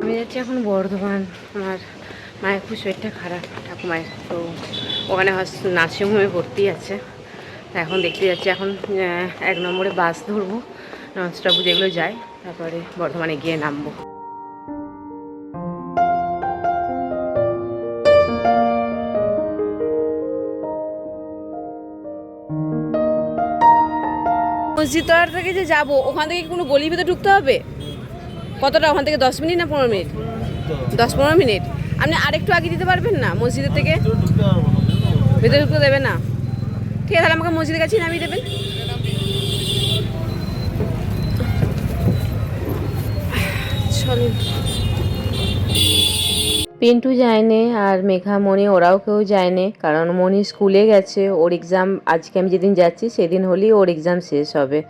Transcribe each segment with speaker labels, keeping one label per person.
Speaker 1: আমি যাচ্ছি এখন বর্ধমান। আমার মায়ের খুব শরীরটা খারাপ, ঠাকুমায়ের। তো ওখানে নার্সিংহোমে ভর্তি আছে। এখন দেখতে যাচ্ছি, এখন এক নম্বরে বাস ধরবো। ননস্টপ যেগুলো যায়, তারপরে বর্ধমানে গিয়ে নামবো। মসজিদতলার থেকে যে যাব, ওখান থেকে কোনো গলির ভিতরে ঢুকতে হবে? কতটা, ওখান থেকে দশ মিনিট না পনেরো মিনিট? দশ পনেরো মিনিট। আপনি আরেকটু আগে দিতে পারবেন না মসজিদের থেকে? ভেতরে ঢুকতে দেবে না। ঠিক আছে, তাহলে আমাকে মসজিদের কাছেই নামিয়ে দেবেন। চলুন পিন্টু যায়নি আর মেঘা, মণি, ওরাও কেউ যায়নি, কারণ মণি স্কুলে গেছে, ওর এক্সাম আজকে আমি যেদিন যাচ্ছি, সেদিন হলেই ওর এক্সাম শেষ হবে।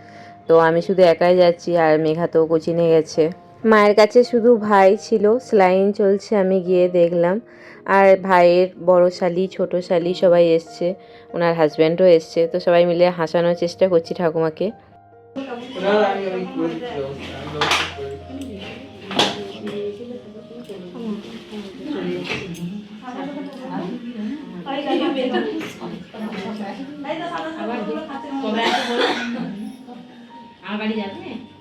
Speaker 1: তো আমি শুধু একাই যাচ্ছি আর মেঘা তো কোচিনে গেছে। মায়ের কাছে শুধু ভাই ছিল, স্লাইন চলছে, আমি গিয়ে দেখলাম। আর ভাইয়ের বড় শালি, ছোট শালি সবাই এসছে, ওনার হাজব্যান্ডও এসছে। তো সবাই মিলে হাসানোর চেষ্টা করছি ঠাকুমাকে।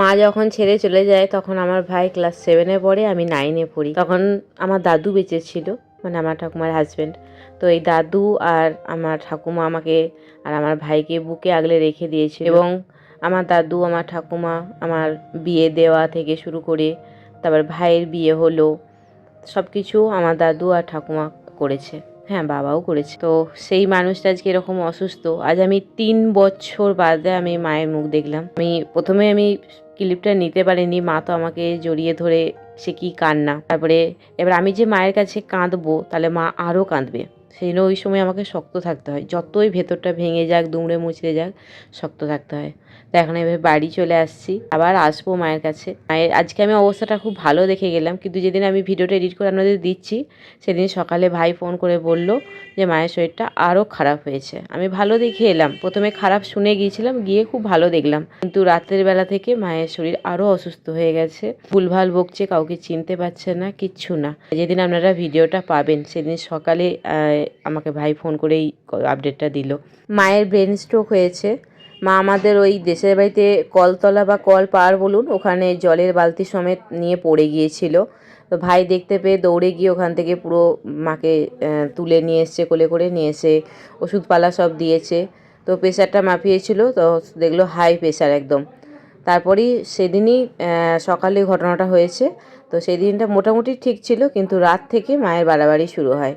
Speaker 1: মা যখন ছেড়ে চলে যায়, তখন আমার ভাই ক্লাস সেভেনে পড়ে, আমি নাইনে পড়ি। তখন আমার দাদু বেঁচে ছিল মানে আমার ঠাকুমার হাজব্যান্ড তো এই দাদু আর আমার ঠাকুমা আমাকে আর আমার ভাইকে বুকে আগলে রেখে দিয়েছিল। এবং আমার দাদু, আমার ঠাকুমা, আমার বিয়ে দেওয়া থেকে শুরু করে, তারপর ভাইয়ের বিয়ে হলো সব কিছু আমার দাদু আর ঠাকুমা করেছে। হ্যাঁ বাবাও করেছে। তো সেই মানুষটা আজকে এরকম অসুস্থ। আজ আমি তিন বছর বাদে আমি মায়ের মুখ দেখলাম। আমি প্রথমে আমি ক্লিপটা নিতে পারেনি। মা তো আমাকে জড়িয়ে ধরে সে কি কান্না। তারপরে এবার আমি যে মায়ের কাছে কাঁদবো, তাহলে মা আরও কাঁদবে। সেই জন্য ওই সময় আমাকে শক্ত থাকতে হয়। যতই ভেতরটা ভেঙে যাক, দুমড়ে মুচড়ে যাক, শক্ত থাকতে হয়। তো এখন এবার বাড়ি চলে আসছি। আবার আসব মায়ের কাছে। মায়ের, আজকে আমি অবস্থাটা খুব ভালো দেখে গেলাম, কিন্তু যেদিন আমি ভিডিওটা এডিট করে আপনাদের দিচ্ছি, সেদিন সকালে ভাই ফোন করে বলল যে মায়ের শরীরটা আরও খারাপ হয়েছে। আমি ভালো দেখে এলাম। প্রথমে খারাপ শুনে গিয়েছিলাম, গিয়ে খুব ভালো দেখলাম। কিন্তু রাতের বেলা থেকে মায়ের শরীর আরও অসুস্থ হয়ে গেছে। ভুলভাল বকছে কাউকে চিনতে পারছে না, কিচ্ছু না। যেদিন আপনারা ভিডিওটা পাবেন, সেদিন সকালে আমাকে ভাই ফোন করেই আপডেটটা দিল। মায়ের ব্রেন স্ট্রোক হয়েছে। মা আমাদের ওই দেশের বাড়িতে কলতলা বা কল পার বলুন, ওখানে জলের বালতি সমেত নিয়ে পড়ে গিয়েছিল। তো ভাই দেখতে পেয়ে দৌড়ে গিয়ে ওখান থেকে পুরো মাকে তুলে নিয়ে এসছে, কোলে করে নিয়ে এসে ওষুধপালা সব দিয়েছে। তো প্রেশারটা মাপিয়েছিল তো দেখল হাই প্রেশার একদম। তারপরেই সেদিনই সকালে ঘটনাটা হয়েছে। তো সেই দিনটা মোটামুটি ঠিক ছিল, কিন্তু রাত থেকে মায়ের বাড়াবাড়ি শুরু হয়।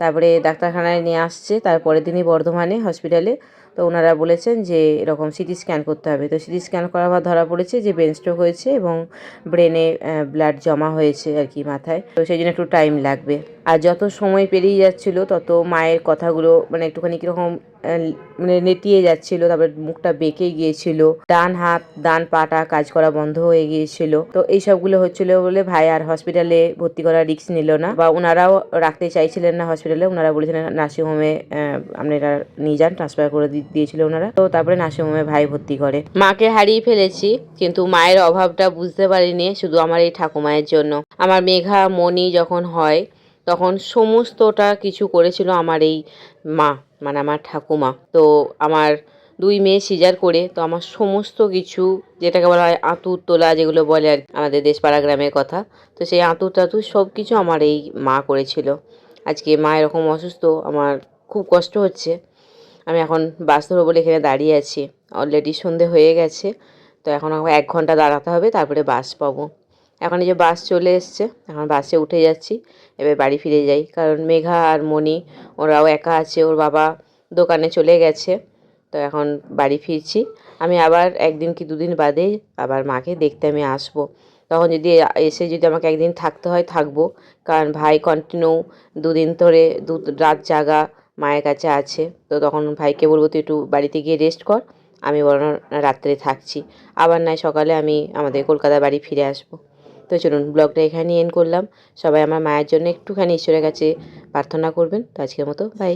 Speaker 1: তারপরে ডাক্তারখানায় নিয়ে আসছে, তারপরের দিনই বর্ধমানে হসপিটালে। তো ওনারা বলেছেন যে এরকম সিটি স্ক্যান করতে হবে। তো সিটি স্ক্যান করার পর ধরা পড়েছে যে ব্রেন স্ট্রোক হয়েছে এবং ব্রেনে ব্লাড জমা হয়েছে আর কি মাথায়। তো সেই জন্য একটু টাইম লাগবে। আর যত সময় পেরিয়ে যাচ্ছিল, তত মায়ের কথাগুলো মানে একটুখানি কীরকম মানে নেতিয়ে যাচ্ছিল, তারপরে মুখটা বেঁকে গিয়েছিল, ডান হাত, ডান পাটা কাজ করা বন্ধ হয়ে গিয়েছিল। তো এই সবগুলো হচ্ছিল বলে ভাই আর হসপিটালে ভর্তি করার রিস্ক নিল না। বা ওনারাও রাখতে চাইছিলেন না হসপিটালে ওনারা বলেছিলেন নার্সিংহোমে আপনারা নিয়ে যান ট্রান্সফার করে দি- দিয়েছিল ওনারা। তো তারপরে নার্সিংহোমে ভাই ভর্তি করে। মাকে হারিয়ে ফেলেছি, কিন্তু মায়ের অভাবটা বুঝতে পারিনি, শুধু আমার এই ঠাকুমায়ের জন্য। আমার মেঘা, মণি যখন হয়, তখন সমস্তটা কিছু করেছিল আমার এই মা মানে আমার ঠাকুমা। তো আমার দুই মেয়ে সিজার করে, তো আমার সমস্ত কিছু, যেটাকে বলা হয় আঁতুর তোলা, যেগুলো বলে আর আমাদের দেশপাড়া গ্রামের কথা, তো সেই আঁতুর টাতুর সব কিছু আমার এই মা করেছিল। আজকে মা এরকম অসুস্থ, আমার খুব কষ্ট হচ্ছে। আমি এখন বাস ধরবো বলে এখানে দাঁড়িয়ে আছি। অলরেডি সন্ধে হয়ে গেছে, তো এখন আমাকে এক ঘণ্টা দাঁড়াতে হবে, তারপরে বাস পাবো। এখন এই যে বাস চলে এসছে, এখন বাসে উঠে যাচ্ছি, এবার বাড়ি ফিরে যাই। কারণ মেঘা আর মণি, ওরাও একা আছে, ওর বাবা দোকানে চলে গেছে, তো এখন বাড়ি ফিরছি। আমি আবার একদিন কি দুদিন বাদে আবার মাকে দেখতে আমি আসব। তখন যদি এসে যদি আমাকে একদিন থাকতে হয়, থাকব। কারণ ভাই কন্টিনিউ দুদিন ধরে দু, রাত জাগা মায়ের কাছে আছে। তো তখন ভাইকে বলব, তুই একটু বাড়িতে গিয়ে রেস্ট কর, আমি বরং রাত্রে থাকছি। আবার নয় সকালে আমি আমাদের কলকাতা বাড়ি ফিরে আসব। তো চলুন ব্লগটা এখানেই এন্ড করলাম। সবাই আমার মায়ের জন্য একটুখানি ঈশ্বরের কাছে প্রার্থনা করবেন। তো আজকের মতো বাই